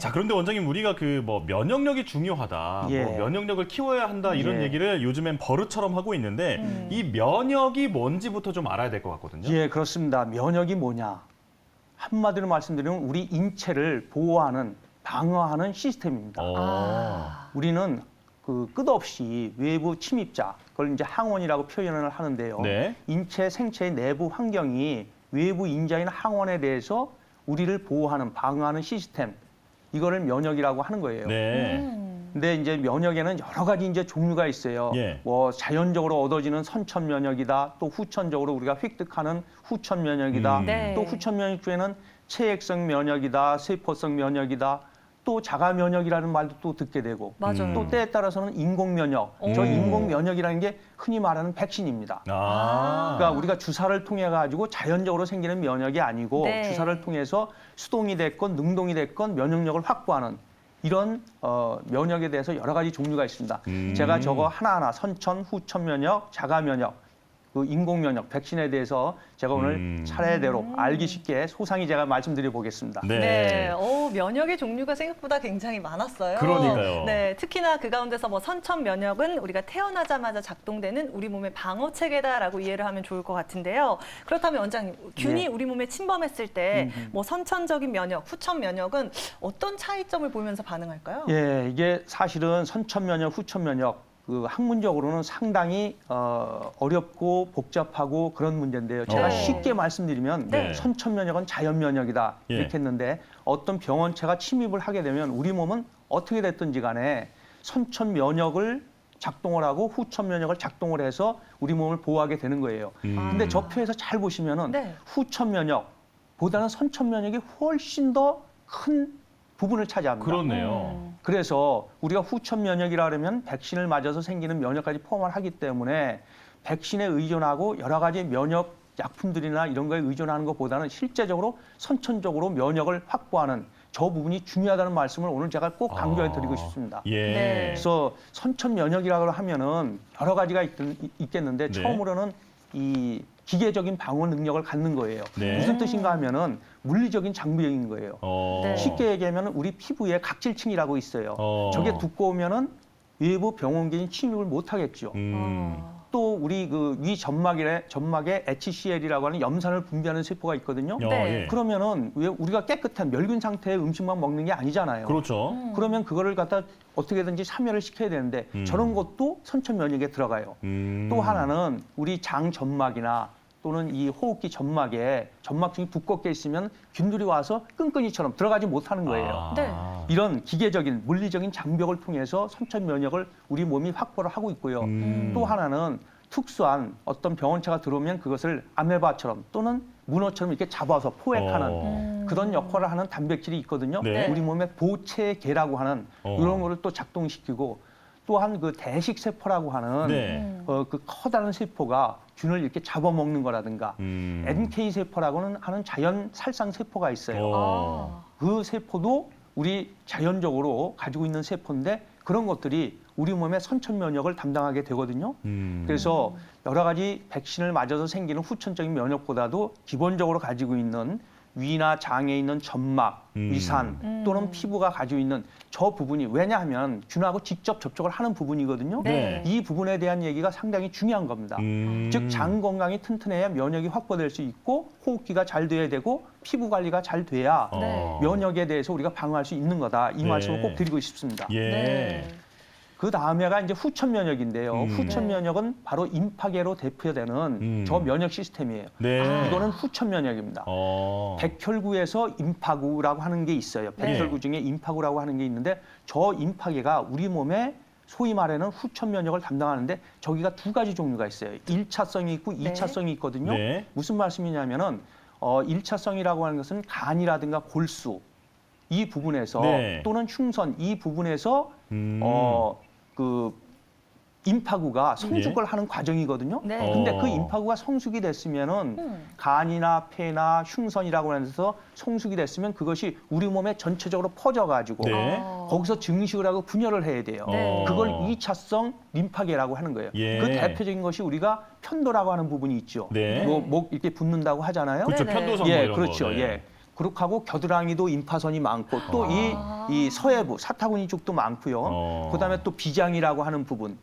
자, 그런데 원장님 우리가 그 뭐 면역력이 중요하다, 예. 뭐 면역력을 키워야 한다 이런 예. 얘기를 요즘엔 버릇처럼 하고 있는데 음. 이 면역이 뭔지부터 좀 알아야 될 것 같거든요. 예, 그렇습니다. 면역이 뭐냐? 한마디로 말씀드리면 우리 인체를 보호하는 방어하는 시스템입니다. 어. 아. 우리는 그 끝없이 외부 침입자, 그걸 이제 항원이라고 표현을 하는데요. 네. 인체 생체의 내부 환경이 외부 인자인 항원에 대해서 우리를 보호하는 방어하는 시스템, 이거를 면역이라고 하는 거예요. 네. 음. 근데 이제 면역에는 여러 가지 이제 종류가 있어요. 예. 뭐 자연적으로 얻어지는 선천 면역이다. 또 후천적으로 우리가 획득하는 후천 면역이다. 음. 네. 또 후천 면역 중에는 체액성 면역이다, 세포성 면역이다. 또 자가 면역이라는 말도 또 듣게 되고 맞아요. 음. 또 때에 따라서는 인공 면역. 저 오. 인공 면역이라는 게 흔히 말하는 백신입니다. 아. 그러니까 우리가 주사를 통해 가지고 자연적으로 생기는 면역이 아니고 네. 주사를 통해서 수동이 됐건 능동이 됐건 면역력을 확보하는 이런 어, 면역에 대해서 여러 가지 종류가 있습니다. 음. 제가 저거 하나하나 선천, 후천 면역, 자가 면역, 그 인공 면역, 백신에 대해서 제가 오늘 음. 차례대로 알기 쉽게 소상히 제가 말씀드려 보겠습니다. 네. 네. 오, 면역의 종류가 생각보다 굉장히 많았어요. 그러니까요. 네. 특히나 그 가운데서 뭐 선천 면역은 우리가 태어나자마자 작동되는 우리 몸의 방어 체계다라고 이해를 하면 좋을 것 같은데요. 그렇다면 원장님, 균이 네. 우리 몸에 침범했을 때 음, 음. 뭐 선천적인 면역, 후천 면역은 어떤 차이점을 보이면서 반응할까요? 예, 이게 사실은 선천 면역, 후천 면역 그 학문적으로는 상당히 어, 어렵고 복잡하고 그런 문제인데요. 제가 어. 쉽게 말씀드리면 네. 선천 면역은 자연 면역이다 예. 이렇게 했는데 어떤 병원체가 침입을 하게 되면 우리 몸은 어떻게 됐든지 간에 선천 면역을 작동을 하고 후천 면역을 작동을 해서 우리 몸을 보호하게 되는 거예요. 음. 근데 저 표에서 잘 보시면은 네. 후천 면역보다는 선천 면역이 훨씬 더큰 부분을 차지합니다. 그렇네요. 음. 그래서 우리가 후천 면역이라 그러면 백신을 맞아서 생기는 면역까지 포함을 하기 때문에 백신에 의존하고 여러 가지 면역 약품들이나 이런 거에 의존하는 것보다는 실제적으로 선천적으로 면역을 확보하는 저 부분이 중요하다는 말씀을 오늘 제가 꼭 강조해 드리고 아. 싶습니다. 예. 네. 그래서 선천 면역이라고 하면은 여러 가지가 있, 있겠는데 네. 처음으로는 이 기계적인 방어 능력을 갖는 거예요. 네. 무슨 뜻인가 하면은 물리적인 장비인 거예요. 어. 네. 쉽게 얘기하면 우리 피부에 각질층이라고 있어요. 어. 저게 두꺼우면은 외부 병원균이 침입을 못 하겠죠. 음. 어. 또 우리 그 위 점막에 점막에 HCL이라고 하는 염산을 분비하는 세포가 있거든요. 어, 네. 예. 그러면은 왜 우리가 깨끗한 멸균 상태의 음식만 먹는 게 아니잖아요. 그렇죠. 음. 그러면 그거를 갖다 어떻게든지 참여를 시켜야 되는데 음. 저런 것도 선천 면역에 들어가요. 음. 또 하나는 우리 장 점막이나 또는 이 호흡기 점막에 점막층이 두껍게 있으면 균들이 와서 끈끈이처럼 들어가지 못하는 거예요. 아. 네. 이런 기계적인 물리적인 장벽을 통해서 선천 면역을 우리 몸이 확보를 하고 있고요. 음. 또 하나는 특수한 어떤 병원체가 들어오면 그것을 아메바처럼 또는 문어처럼 이렇게 잡아서 포획하는 어. 음. 그런 역할을 하는 단백질이 있거든요. 네. 우리 몸의 보체계라고 하는 어. 이런 거를 또 작동시키고 또한 그 대식 세포라고 하는 네. 음. 어, 그 커다란 세포가 균을 이렇게 잡아먹는 거라든가 음. NK 세포라고는 하는 자연 살상 세포가 있어요. 어. 아. 그 세포도 우리 자연적으로 가지고 있는 세포인데 그런 것들이 우리 몸의 선천 면역을 담당하게 되거든요. 음. 그래서 여러 가지 백신을 맞아서 생기는 후천적인 면역보다도 기본적으로 가지고 있는 위나 장에 있는 점막, 음. 위산 음. 또는 피부가 가지고 있는 저 부분이 왜냐하면 균하고 직접 접촉을 하는 부분이거든요. 네. 이 부분에 대한 얘기가 상당히 중요한 겁니다. 음. 즉장 건강이 튼튼해야 면역이 확보될 수 있고 호흡기가 잘 돼야 되고 피부 관리가 잘 돼야 어. 네. 면역에 대해서 우리가 방어할 수 있는 거다. 이 네. 말씀을 꼭 드리고 싶습니다. 예. 네. 그 다음에가 이제 후천 면역인데요. 음. 후천 네. 면역은 바로 임파계로 대표되는 음. 저 면역 시스템이에요. 네. 아. 이거는 후천 면역입니다. 어. 백혈구에서 임파구라고 하는 게 있어요. 네. 백혈구 중에 임파구라고 하는 게 있는데 저 임파계가 우리 몸에 소위 말하는 후천 면역을 담당하는데 저기가 두 가지 종류가 있어요. 일차성이 있고 네. 이차성이 있거든요. 네. 무슨 말씀이냐면은 어, 일차성이라고 하는 것은 간이라든가 골수 이 부분에서 네. 또는 흉선 이 부분에서 음. 어, 그 임파구가 성숙을 하는 과정이거든요. 네. 근데 어. 그 임파구가 성숙이 됐으면은 음. 간이나 폐나 흉선이라고 해서 성숙이 됐으면 그것이 우리 몸에 전체적으로 퍼져가지고 네. 아. 거기서 증식을 하고 분열을 해야 돼요. 네. 그걸 이차성 림파계라고 하는 거예요. 예. 그 대표적인 것이 우리가 편도라고 하는 부분이 있죠. 네. 뭐 목 이렇게 붓는다고 하잖아요. 그렇죠. 네네. 편도선 뭐 예, 이런 그렇죠. 거. 네. 예. 그렇게 하고 겨드랑이도 임파선이 많고 또이 아. 이 서해부 사타구니 쪽도 많고요. 어. 그다음에 또 비장이라고 하는 부분.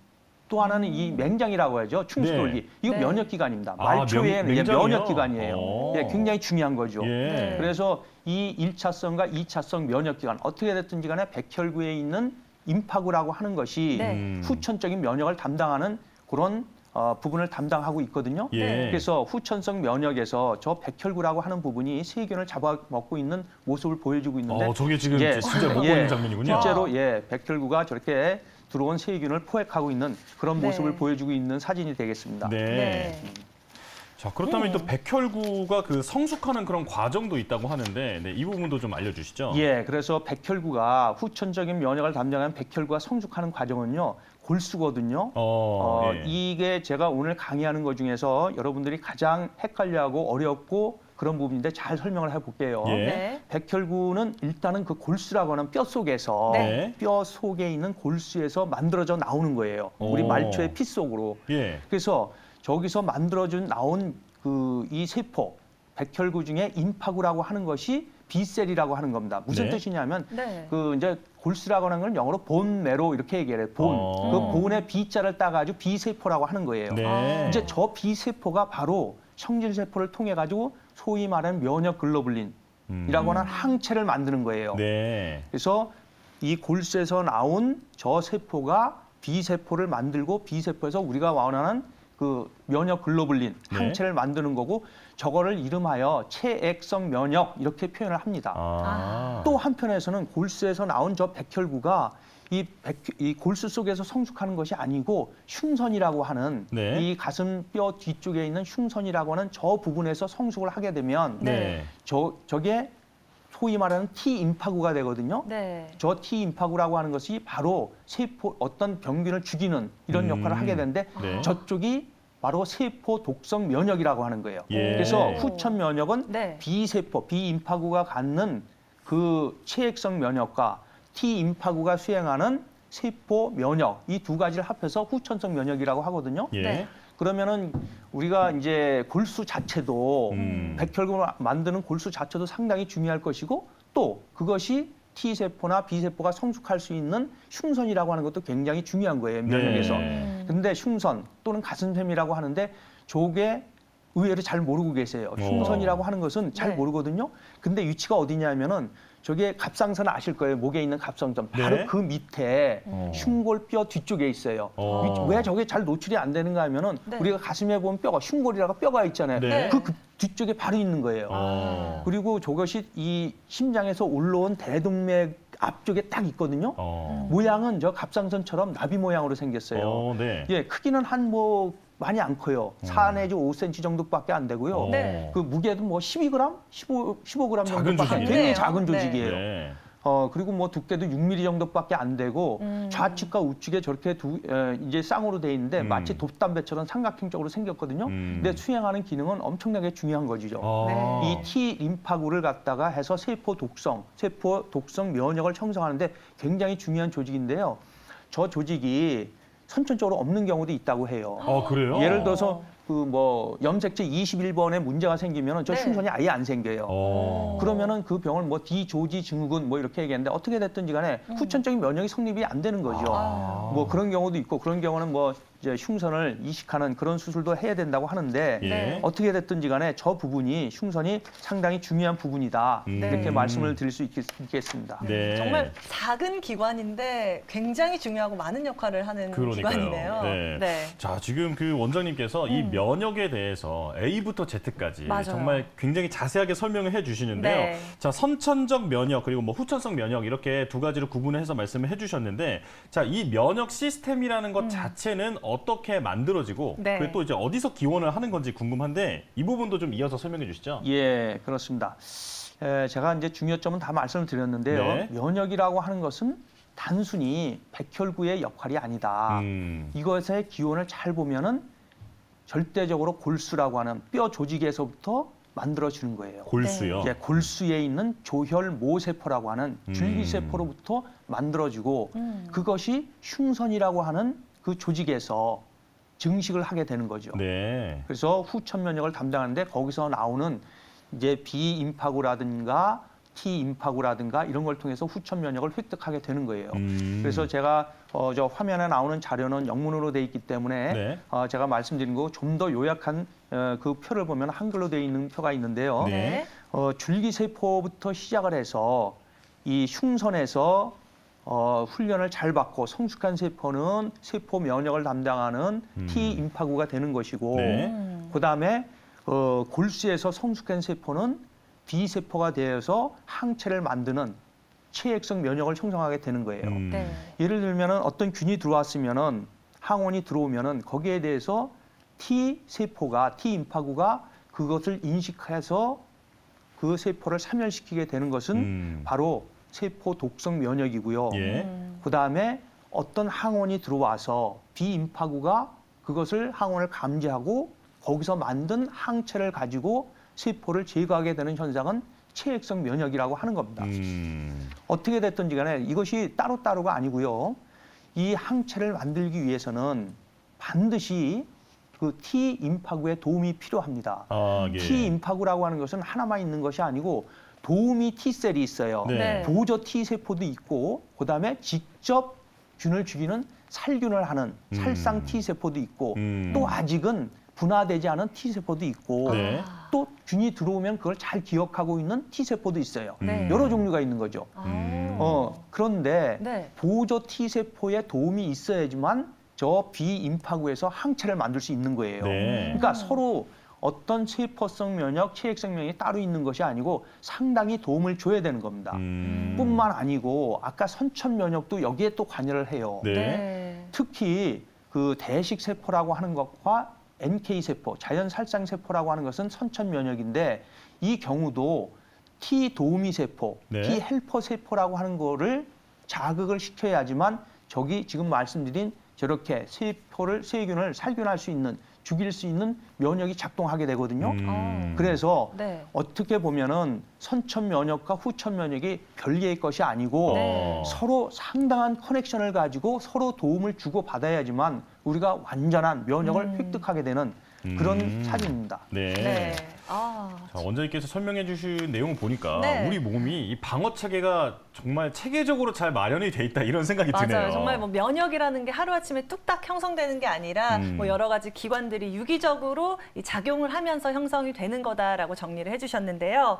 또 하나는 이 맹장이라고 하죠. 충수돌기. 네. 이거 네. 면역 기관입니다. 아, 말초에는 명- 이제 맹장이요? 면역 기관이에요. 어. 예, 굉장히 중요한 거죠. 예. 네. 그래서 이 1차성과 2차성 면역 기관 어떻게 됐든지 간에 백혈구에 있는 임파구라고 하는 것이 네. 음. 후천적인 면역을 담당하는 그런 어, 부분을 담당하고 있거든요. 예. 그래서 후천성 면역에서 저 백혈구라고 하는 부분이 세균을 잡아먹고 있는 모습을 보여주고 있는데 어, 저게 지금 예. 진짜 보고 예. 있는 장면이군요. 실제로 예 백혈구가 저렇게 들어온 세균을 포획하고 있는 그런 네. 모습을 보여주고 있는 사진이 되겠습니다. 네. 네. 자 그렇다면 음. 또 백혈구가 그 성숙하는 그런 과정도 있다고 하는데 네, 이 부분도 좀 알려주시죠. 예, 그래서 백혈구가 후천적인 면역을 담당하는 백혈구가 성숙하는 과정은요 골수거든요. 어, 어, 예. 이게 제가 오늘 강의하는 것 중에서 여러분들이 가장 헷갈려하고 어렵고 그런 부분인데 잘 설명을 해볼게요. 예. 네. 백혈구는 일단은 그 골수라고 하는 뼈 속에서 네. 뼈 속에 있는 골수에서 만들어져 나오는 거예요. 우리 오. 말초의 피 속으로. 예. 그래서 저기서 만들어준 나온 그 이 세포 백혈구 중에 임파구라고 하는 것이 B셀이라고 하는 겁니다. 무슨 네. 뜻이냐면 네. 그 이제 골수라고 하는 건 영어로 본 메로 이렇게 얘기해요. 본. 어. 그 본의 B자를 따 가지고 B세포라고 하는 거예요. 네. 아. 이제 저 B세포가 바로 성질세포를 통해 가지고 소위 말하는 면역 글로불린이라고 음. 하는 항체를 만드는 거예요. 네. 그래서 이 골수에서 나온 저 세포가 B세포를 만들고 B세포에서 우리가 원하는 그 면역 글로불린 네. 항체를 만드는 거고 저거를 이름하여 체액성 면역 이렇게 표현을 합니다. 아. 또 한편에서는 골수에서 나온 저 백혈구가 이, 백, 이 골수 속에서 성숙하는 것이 아니고 흉선이라고 하는 네. 이 가슴 뼈 뒤쪽에 있는 흉선이라고 하는 저 부분에서 성숙을 하게 되면 네. 저 저게 소위 말하는 T 임파구가 되거든요. 네. 저 T 임파구라고 하는 것이 바로 세포 어떤 병균을 죽이는 이런 음. 역할을 하게 되는데 네. 저쪽이 바로 세포 독성 면역이라고 하는 거예요. 예. 그래서 후천 면역은 네. B세포, B임파구가 갖는 그 체액성 면역과 T임파구가 수행하는 세포 면역 이 두 가지를 합해서 후천성 면역이라고 하거든요. 예. 네. 그러면은 우리가 이제 골수 자체도 음. 백혈구를 만드는 골수 자체도 상당히 중요할 것이고 또 그것이 T세포나 B세포가 성숙할 수 있는 흉선이라고 하는 것도 굉장히 중요한 거예요. 면역에서. 네. 음. 근데 흉선 또는 가슴샘이라고 하는데 저게 의외로 잘 모르고 계세요. 흉선이라고 하는 것은 잘 네. 모르거든요. 근데 위치가 어디냐면은 저게 갑상선 아실 거예요. 목에 있는 갑상선. 바로 네. 그 밑에 어. 흉골뼈 뒤쪽에 있어요. 어. 위- 왜 저게 잘 노출이 안 되는가 하면은 네. 우리가 가슴에 보면 뼈가 흉골이라고 뼈가 있잖아요. 네. 그, 그 뒤쪽에 바로 있는 거예요. 어. 그리고 저것이 이 심장에서 올라온 대동맥 앞쪽에 딱 있거든요. 어. 모양은 저 갑상선처럼 나비 모양으로 생겼어요. 어, 네. 예, 크기는 한뭐 많이 안 커요. 4 내지 5cm 정도밖에 안 되고요. 어. 네. 그 무게도 뭐 12g, 15, 15g 작은 정도밖에. 굉장히 네. 작은 네. 조직이에요. 네. 어 그리고 뭐 두께도 6mm 정도밖에 안 되고 음. 좌측과 우측에 저렇게 두 에, 이제 쌍으로 돼 있는데 음. 마치 돛담배처럼 삼각형적으로 생겼거든요. 음. 근데 수행하는 기능은 엄청나게 중요한 거죠. 아. 이 T 림파구를 갖다가 해서 세포 독성, 세포 독성 면역을 형성하는데 굉장히 중요한 조직인데요. 저 조직이 선천적으로 없는 경우도 있다고 해요. 어, 그래요? 예를 들어서 그 뭐 염색체 21번에 문제가 생기면 은 저 네. 흉선이 아예 안 생겨요. 어. 그러면은 그 병을 뭐 디조지 증후군 뭐 이렇게 얘기했는데 어떻게 됐든지 간에 후천적인 면역이 성립이 안 되는 거죠. 아. 뭐 그런 경우도 있고 그런 경우는 뭐 이제 흉선을 이식하는 그런 수술도 해야 된다고 하는데 예. 네. 어떻게 됐든지 간에 저 부분이 흉선이 상당히 중요한 부분이다. 음. 이렇게 네. 말씀을 드릴 수 있겠, 있겠 습니다. 네. 정말 작은 기관인데 굉장히 중요하고 많은 역할을 하는 그러니까요. 기관이네요. 네. 자, 지금 그 원장님께서 이 음. 면역에 대해서 A부터 Z까지 맞아요. 정말 굉장히 자세하게 설명을 해 주시는데요. 네. 자, 선천적 면역 그리고 뭐 후천성 면역 이렇게 두 가지로 구분해서 말씀을 해 주셨는데 자, 이 면역 시스템이라는 것 자체는 어 떻게 만들어지고 음. 네. 그리고 또 이제 어디서 기원을 하는 건지 궁금한데 이 부분도 좀 이어서 설명해 주시죠. 예, 그렇습니다. 에, 제가 이제 중요점은 다 말씀을 드렸는데요. 네. 면역이라고 하는 것은 단순히 백혈구의 역할이 아니다. 음. 이것의 기원을 잘 보면은 절대적으로 골수라고 하는 뼈 조직에서부터 만들어지는 거예요. 골수요. 예, 골수에 있는 조혈 모세포라고 하는 음. 줄기세포로부터 만들어지고 음. 그것이 흉선이라고 하는 그 조직에서 증식을 하게 되는 거죠. 네. 그래서 후천 면역을 담당하는데 거기서 나오는 이제 비임파구라든가 T임파구라든가 이런 걸 통해서 후천 면역을 획득하게 되는 거예요. 음. 그래서 제가 어, 저 화면에 나오는 자료는 영문으로 돼 있기 때문에 네. 어, 제가 말씀드린 거 좀 더 요약한 어, 그 표를 보면 한글로 돼 있는 표가 있는데요. 네. 어, 줄기세포부터 시작을 해서 이 흉선에서 어, 훈련을 잘 받고 성숙한 세포는 세포 면역을 담당하는 음. T 임파구가 되는 것이고 네. 음. 그다음에 어, 골수에서 성숙한 세포는 B 세포가 되어서 항체를 만드는 체액성 면역을 형성하게 되는 거예요. 음. 네. 예를 들면은 어떤 균이 들어왔으면은 항원이 들어오면은 거기에 대해서 T 세포가 T 임파구가 그것을 인식해서 그 세포를 사멸시키게 되는 것은 음. 바로 세포 독성 면역이고요. 예. 음. 그다음에 어떤 항원이 들어와서 B 임파구가 그것을 항원을 감지하고 거기서 만든 항체를 가지고 세포를 제거하게 되는 현상은 체액성 면역이라고 하는 겁니다. 음. 어떻게 됐든지 간에 이것이 따로따로가 아니고요. 이 항체를 만들기 위해서는 반드시 그 T 임파구의 도움이 필요합니다. 아, 예. T 임파구라고 하는 것은 하나만 있는 것이 아니고 도우미 T셀이 있어요. 네. 네. 보조 T 세포도 있고 그다음에 직접 균을 죽이는 살균을 하는 음. 살상 T 세포도 있고 음. 또 아직은 분화되지 않은 T 세포도 있고 네. 아. 또 균이 들어오면 그걸 잘 기억하고 있는 T 세포도 있어요. 네. 여러 종류가 있는 거죠. 아. 음. 어, 그런데 네. 보조 T 세포의 도움이 있어야지만 저 비임파구에서 항체를 만들 수 있는 거예요. 네. 그러니까 서로 어떤 세포성 면역, 체액성 면역이 따로 있는 것이 아니고 상당히 도움을 줘야 되는 겁니다. 음. 뿐만 아니고 아까 선천 면역도 여기에 또 관여를 해요. 네. 네. 특히 그 대식 세포라고 하는 것과 NK 세포, 자연 살상 세포라고 하는 것은 선천 면역인데 이 경우도 T 도우미 세포, 네. T 헬퍼 세포라고 하는 거를 자극을 시켜야지만 저기 지금 말씀드린 저렇게 세포를 세균을 살균할 수 있는 죽일 수 있는 면역이 작동하게 되거든요. 음. 그래서 네. 어떻게 보면은 선천 면역과 후천 면역이 별개의 것이 아니고 네. 서로 상당한 커넥션을 가지고 서로 도움을 주고 받아야지만 우리가 완전한 면역을 음. 획득하게 되는 그런 음. 사진입니다. 네. 네. 아. 자, 원장님께서 설명해 주신 내용을 보니까 네. 우리 몸이 이 방어 체계가 정말 체계적으로 잘 마련이 돼 있다 이런 생각이 맞아요. 드네요. 정말 뭐 면역이라는 게 하루아침에 뚝딱 형성되는 게 아니라 음. 뭐 여러 가지 기관들이 유기적으로 이 작용을 하면서 형성이 되는 거다라고 정리를 해 주셨는데요.